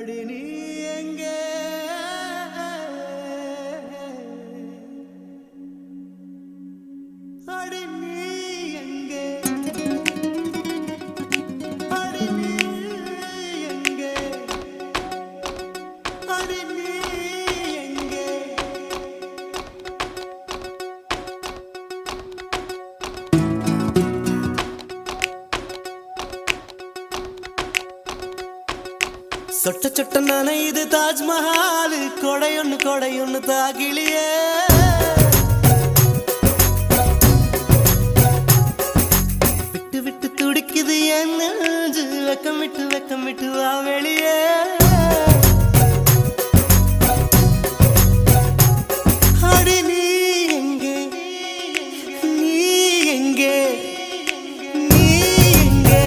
அடி நீ எங்கே? அடி சொட்ட சொட்ட நனையுது தாஜ்மஹால். கொடையொன்னு கொடையொன்னு தாகிலியே. விட்டு விட்டு துடிக்குது என் நெஞ்சு. வெக்கமிட்டு வெக்கமிட்டு வா வெளியே அடி